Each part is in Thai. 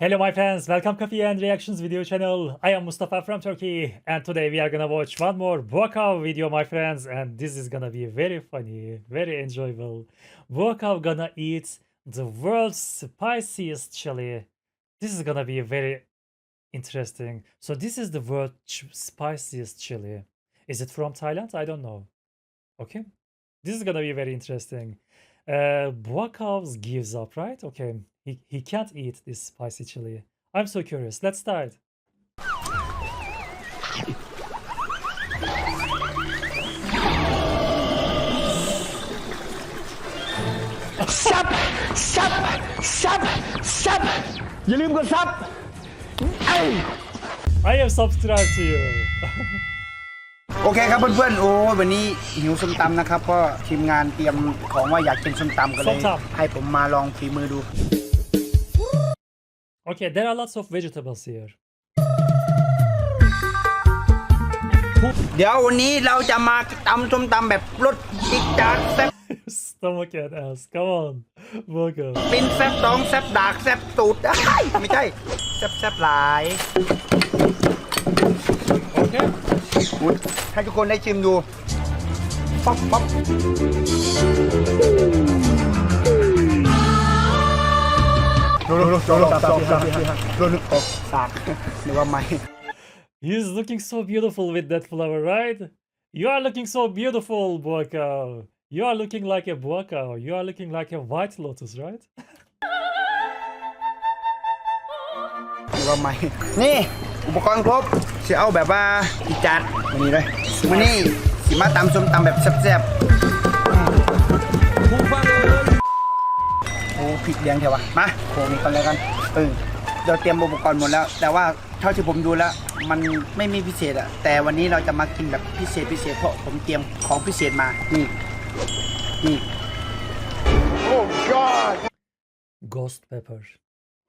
Hello my friends, welcome Coffee and Reactions video channel. I am Mustafa from Turkey and today we are gonna watch one more Buakav video my friends and this is gonna be very funny, very enjoyable. Buakav gonna eat the world's spiciest chili. This is gonna be very interesting. So this is the world's spiciest chili. Is it from Thailand? I don't know. Okay. This is gonna be very interesting. Uh, Buakavs gives up, right? Okay, he, he can't eat this spicy chili. I'm so curious. Let's start. ซับซับซับซับอย่าลืมกดซับเอ้ย I am subscribed to you. โอเคครับเพื่อนๆ โอ้ยวันนี้หิวส้มตำนะครับ ก็ทีมงานเตรียมของว่าอยากกินส้มตำกันเลส้ย มตำ ให้ผมมาลองฝีมือดู okay, there are lots of vegetables here. เดี๋ยววันนี้เราจะมาตำส้มตำแบบรสจิกจาดแซ่บ Stomach and ass. Come on. Buakav. ปิ้นแซ่บต้องแซ่บดากแซ่บตูดได้ยไม่ใช่แซ่บแซ่บหลาย Okay. อุ๊ยให้ทุกคนได้ชิมดูป๊อปป๊อป โดนโดนโดนโดนโดนโดนโอ้สากนึกว่าไม่ He's looking so beautiful with that flower, right? You are looking so beautiful, Buakav. You are looking like a Buakav. You are looking like a white lotus, right? หรือว่าไม่ นี่ อุปกรณ์ครบจะเอาแบบว่าอีจัดวันนี้เลยวันนี้สิมาตำส้มตำแบบแซ่บๆ โอ้พริกแดงเถอะวะมาโขลกนี่ก่อนเลยกันเออเราเตรียมอุปกรณ์หมดแล้ว แต่ว่าเท่าที่ผมดูแล้ว มันไม่มีพิเศษอะแต่วันนี้เราจะมากินแบบพิเศษพิเศษเพราะผมเตรียมของพิเศษมานี่นี่ Ghost pepper.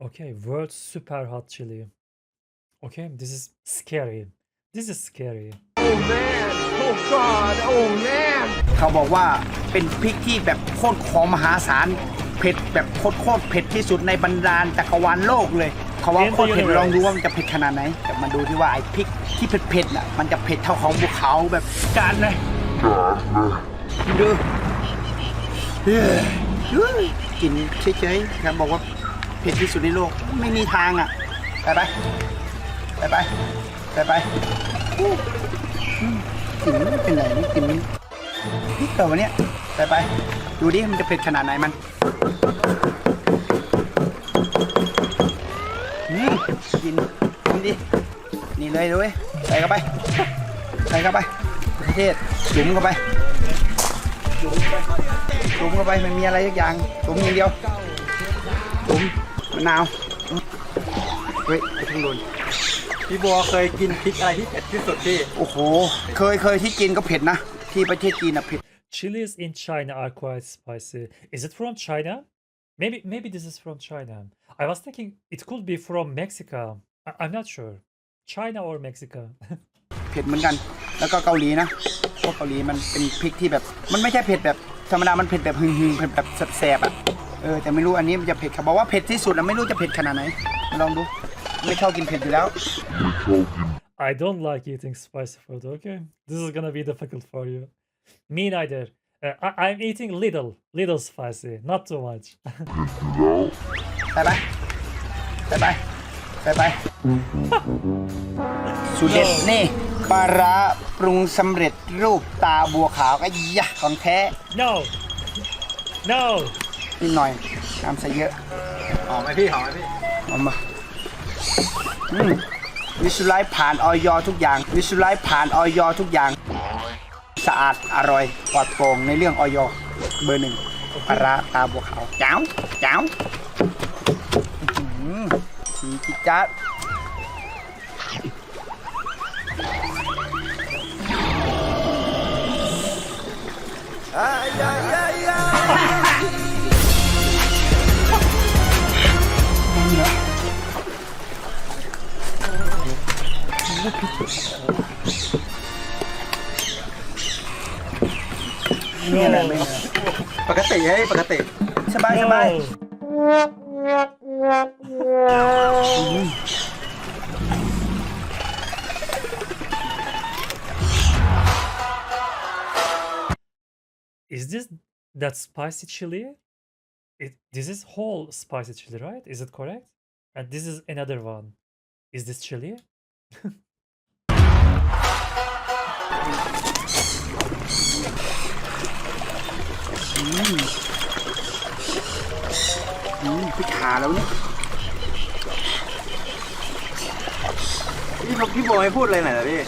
Okay, world's super hot chili. Okay, this is scary. This is scary. เขาบอกว่าเป็นพริกที่แบบโคตรของมหาศาล เผ็ดแบบโคตรโคตรเผ็ดที่สุดในบรรดาจักรวาลโลกเลยเขาว่าโคตรเผ็ดลองดูว่ามันจะเผ็ดขนาดไหนแต่มาดูที่ว่าไอ้พริกที่เผ็ดเผ็ดๆน่ะมันจะเผ็ดเท่าของภูเขาแบบจานเลยดูเฮ้ยเฮ้ยกินเฉยๆครับบอกว่าเผ็ดที่สุดในโลกไม่มีทางอะไปไปไปไปไปไปอู้อืมกลินไม่เป็นไรนี่กลินมันพริกเต่าเนี่ย ไปไปดูดิมันจะเผ็ดขนาดไหนมันอืมกินกินดินี่เลยด้วยใส่เข้าไปใส่เข้าไปประเทศจุ่มเข้าไปจุ่มเข้าไปจุ่มเข้าไปไม่มีอะไรสักอย่างจุ่มอย่างเดียวจุ่มมะนาวอืมเฮ้ยไปทางโดนพี่บัวเคยกินพริกอะไรที่เผ็ดที่สุดพี่โอ้โห เคยเคยที่กินก็เผ็ดนะ ที่ประเทศจีนอะเผ็ด Chilies in China are quite spicy. Is it from China? Maybe maybe this is from China. I was thinking it could be from Mexico. I- I'm not sure. China or Mexico. เผ็ดเหมือนกัน แล้วก็เกาหลีนะ พวกเกาหลีมันเป็นพริกที่แบบ มันไม่ใช่เผ็ดแบบธรรมดา มันเผ็ดแบบหึงๆ เผ็ดแบบแสบๆอ่ะ เออ แต่ไม่รู้อันนี้มันจะเผ็ดเขาบอกว่าเผ็ดที่สุดแล้วไม่รู้จะเผ็ดขนาดไหน ลองดู ไม่ชอบกินเผ็ดอยู่แล้ว I don't like eating spicy food, okay? This is gonna be difficult for you. Me neither. Uh, I- I'm eating little, little spicy, not too much. ไปไปไปไปไปไปสูตรเด็ดนี่ปลาร้าปรุงสำเร็จรูปตาบัวขาวก็ยะของแท้ no! No! นิดหน่อยน้ำใส่เยอะหอมไหมพี่หอมไหมพี่เอามาอืมวิสุไลผ่านออยทุกอย่าง วิสุไลผ่านออยทุกอย่าง สะอาดอร่อยปลอดโปร่งในเรื่องออยเบอร์หนึ่งปลาร้าตาบัวขาวจ้าเจ้าสีจิจัดอสีจิจ๊ นี่อะไรไม่ ปกติให้ปกติ สบายสบาย No! Is this that spicy chili? It this is whole spicy chili, right? Is it correct? And this is another one. Is this chili? อืมพริขาแล้วเนี่ยพี่ครับพี่บอยพูดอะไรหน่อยนะพี่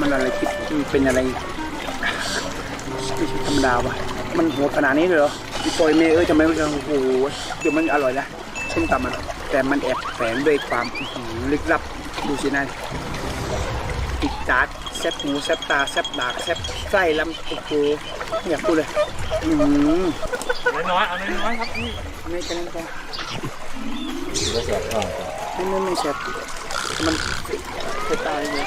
มันอะไรพริกมันเป็นอะไรไม่ใช่ธรรมดาวะมันโหดขนาดนี้เลยเหรอพี่ปอยเมย์เอ้ยทำไมมันโอ้โหเดี๋ยวมันอร่อยนะส้นตำมันแต่มันแอบแฝงด้วยความลึกลับดูสินายติดจาด แซบหูแซบตาแซบดากแซบไส้ลำโอ้โหไม่อยากพูดเลยอืมน้อยๆเอาน้อยๆครับพี่ไม่กันก็ไม่ไม่ไม่แซ่บมันจะตายเลย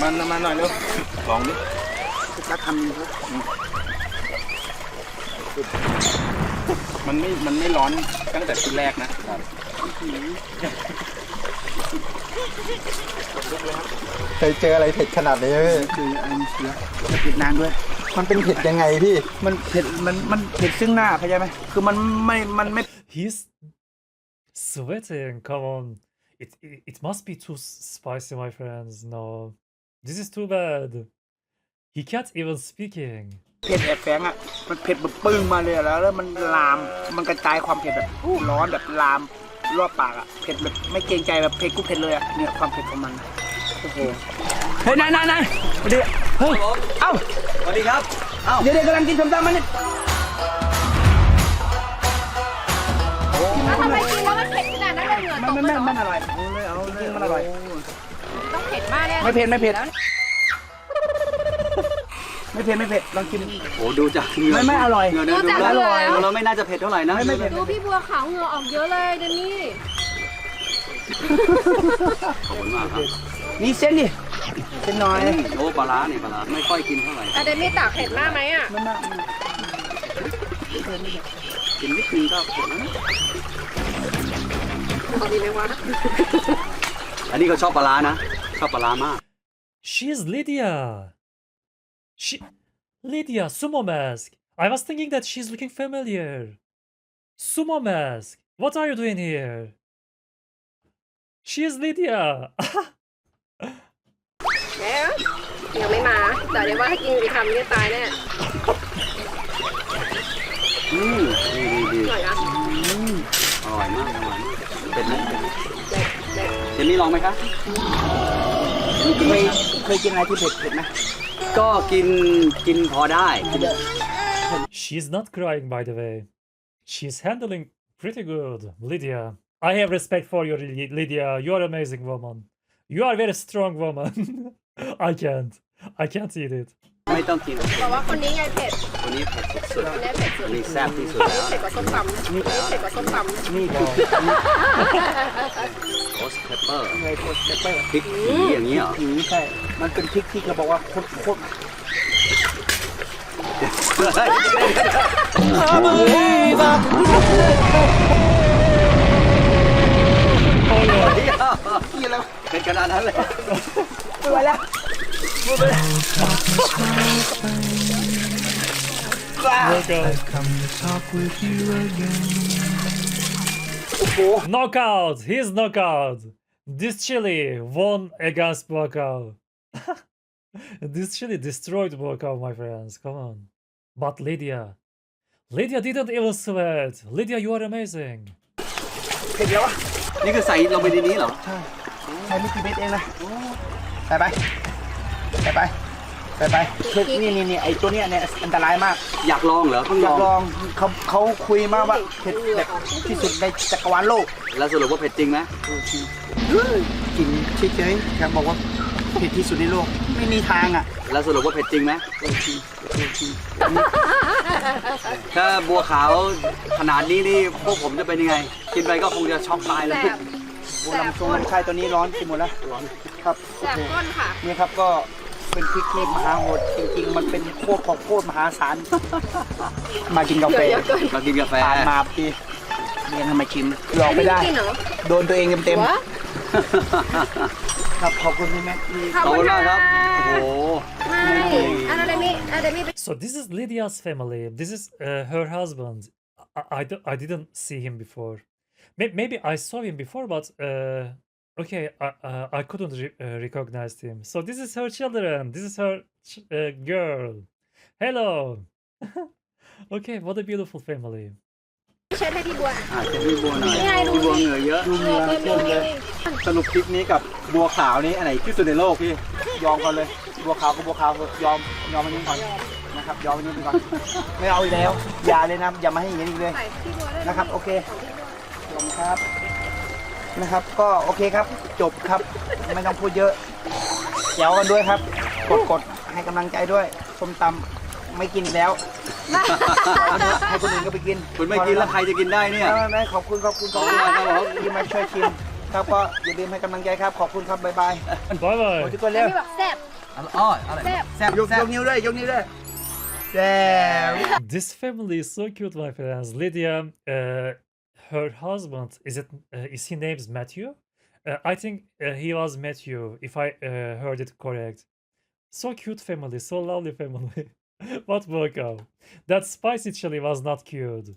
มันมาหน่อยเร็วลองดิสักคำหนึงครับมันไม่ มันไม่ร้อนตั้งแต่ชุดแรกนะ เคยเจออะไรเผ็ดขนาดนี้ไหมพี่คืออันเสียจะปิดนานด้วย มันเป็นเผ็ดยังไงพี่ มันเผ็ดมันมันเผ็ดซึ่งหน้าเข้าใจไหมคือมันไม่มันไม่ He's sweating. Come on. It, it it must be too s- spicy, my friends. No. This is too bad. He can't even speaking. เผ็ดแอบแฝงอะ มันเผ็ดแบบปึ้งมาเลยอะแล้วแล้วมันลาม มันกระจายความเผ็ดแบบร้อนแบบลาม รอบปากอะเผ็ดแบบไม่เกรงใจแบบเผ็ดกูเผ็ดเลยอะเนี่ยความเผ็ดของมันโอ้โหเฮ้ยนายนายนายสวัสดีเฮ้ยเอ้าสวัสดีครับเอ้าเดี๋ยวเดี๋ยวกำลังกินส้มตำมันเนี่ยแล้วทำไมกินแล้วมันเผ็ดขนาดนั้นเลยเหงื่อมัตนกมันเลยมันเหรอมันอร่อยเอาเลยเอาเลยมันอร่อยต้องเผ็ดมากเนี่ยไม่เผ็ดไม่เผ็ด แล้ว ไม่เผ็ดไม่เผ็ดลองกิน โอ้ดูจากเหงื่อไม่ไม่อร่อย เหงื่อเดินดูแล้วดูแล้วไม่น่าจะเผ็ดเท่าไหร่นะไม่ไม่เผ็ด ดูพี่บัวขาวเหงื่อออกเยอะเลยเดนนี่ ขอบคุณมากครับนี่เส้นดิเส้นน้อยโอ้ปลาร้าเนี่ยปลาร้าไม่ค่อยกินเท่าไหร่แต่เดนนี่ตากเผ็ดมากไหมอะมันมากกินนิดนึงก็เผ็ดแล้วนะพอดีไหมวะอันนี้ก็ชอบปลาร้านะ ชอบปลาร้ามาก She's Lydia. She Lydia, sumo mask. I was thinking that she's looking familiar. Sumo mask. What are you doing here? She is Lydia. แหมยังไม่มา แต่เดี๋ยวว่าถ้ากินอีกคำนี่ตายแน่อืมดีดีดีอร่อยนะอร่อยมากอร่อยมากเผ็ดไหมเผ็ดไหมเด็ดเด็ดเจนนี่ลองไหมครับเคยเคยกินอะไรที่เผ็ดเผ็ดไหม ก็กินกินพอได้กิน She's not crying, by the way. She's handling pretty good, Lydia. I have respect for you, Ly- Lydia. You are amazing woman. You are very strong woman. I can't. I can't eat it. ไม่ต้องกิน บอกว่าคนนี้ไงเผ็ด คนนี้เผ็ดสุด คนนี้เผ็ด ๆ สุ อั ด นนี้แซ่บที่สุดแล้ว เผ็ดกว่าส้มตำนี่เผ็ดกว่าส้มตำ นี่พอ โรสเพปเปอร์เคยโคตรเปอร์พริกผีอย่างนี้เหรอผีใช่ มันเป็นพริกที่เขาบอกว่าโคตรโคตรนี่แล้วเผ็ดขนาดนั้นเลยไม่ไหวแล้ว Knockout! He's knockout! This chili won against Buakaw. this chili destroyed Buakaw, my friends. Come on. But Lydia. Lydia didn't even sweat. Lydia, you are amazing. เผ็ดแล้วอะ นี่คือใส่ลงไปในนี้เหรอ ใช้ไม่กี่เม็ดเองนะใส่ไปใส่ไป ใส่ไปเผ็ดนี่นี่นี่ไอตัวเนี้ยเนี่ยอันตรายมากอยากลองเหรอเพิ่งอลยาอกงลองเขาเขาคุยมาว่าเผ็ดแบบที่สุดในจักรวาลโลกแล้วสรุปว่าเผ็ดจริงไหมกินเฉยๆครับบอกว่าเผ็ดที่สุดในโลก ไม่มีทางอะแล้วสรุปว่าเผ็ดจริงไหมโอเคโอเคถ้าบัวขาวขนาดนี้นี่พวกผมจะเป็นยังไง กินไปก็คงจะช็อกตายเลย แสบโบลำทรงลำไส้ตัวนี้ร้อนไปหมดแล้วร้อนครับแสโอบเคก้นค่ะ นี่ครับก็แส เป็นพริกที่มหาโหดจริงๆ มันเป็นโคตรของโคตรมหาศาล มากินกาแฟเดี๋ยวเดี๋ยวก่อนมากินกาแฟผ่านมาพี่เรียนทำไมชิมหลอกไม่ได้กินเหรอโดนตัวเองเต็มวะๆครับขอบคุณพี่แม็กที่ขอบขอบคุคุณณค่ะมากครับโอ้โหไม่อันนั้นไม่อันนั้นไม่ So this is Lydia's family. This is uh, her husband. I, I, don't- I didn't see him before. May- Maybe I saw him before, but uh, okay, I, uh, I couldn't re- uh, recognize him. So this is her children. This is her ch- uh, girl. Hello. okay, what a beautiful family. ใช้ให้พี่บัวอะเจะพี่บัวหน่อยนี่ไงดูพี่บัวเหงื่อเยอะดูเหงื่อเชื่อมเลยสรุปคลิปนี้กับบัวขาวนี้อันไหนที่สุดในโลกพี่ ยอมกันเลย บัวขาวก็บัวขาวยอมยอมมันนี้ก่อนนะครับ ยอมมันนี้ไปก่อน ไม่เอาอีกแล้ว อย่าเลยนะ อย่ามาให้อย่างนี้อีกเลย ใส่พี่บัวด้นะครับ โอเค ของพี่บัวขอบคุณครับ นะครับ ก็โอเคครับ จบครับ ไม่ต้องพูดเยอะแจวกันด้วยครับ กดกดให้กำลังใจด้วยส้มตำไม่กินอีกแล้ว ให้คนอื่นก็ไปกินคุณไม่กินแล้วใครจะกินได้เนี่ยไม่ไม่ขอบคุณขอบคุณขอบคุณขอบคุณครับผมที่มาช่วยชิม ครับก็อย่าลืมให้กำลังใจครับ ขอบคุณครับบ๊ายบาย Bye โอ้ bye. ทุกคนเร็วพี่บอกแซ่บอ๋ออะไรแซ่บแซ่บยกยกนิ้วด้วยยกนิ้วด้วยแซ่บ This family is so cute, my friends. Lydia, uh, her husband is it? Uh, is he named Matthew? Uh, I think uh, he was Matthew, if I uh, heard it correct. So cute family, so lovely family. what Volko? That spicy chili was not cute.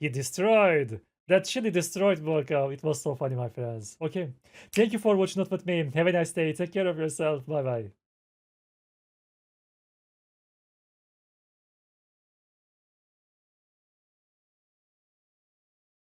He destroyed. That chili destroyed Volko. It was so funny, my friends. Okay. Thank you for watching Not With Me. Have a nice day. Take care of yourself. Bye bye.